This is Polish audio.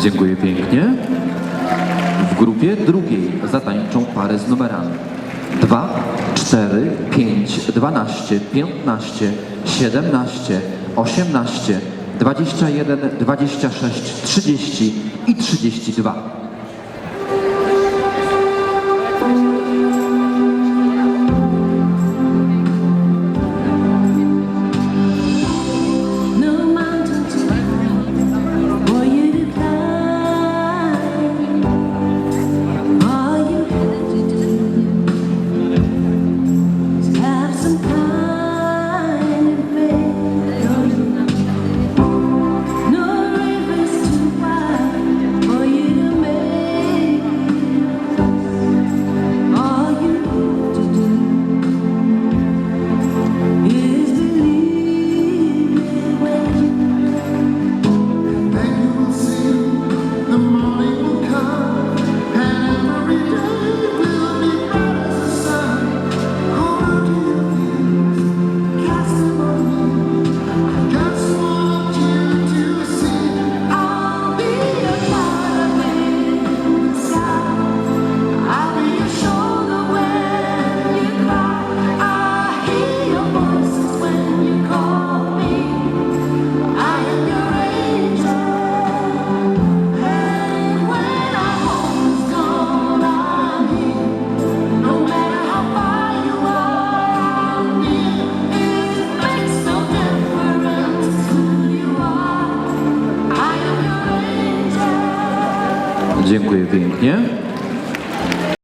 Dziękuję pięknie. W grupie drugiej zatańczą pary z numerami 2, 4, 5, 12, 15, 17, 18, 21, 26, 30 i 32. Dziękuję pięknie.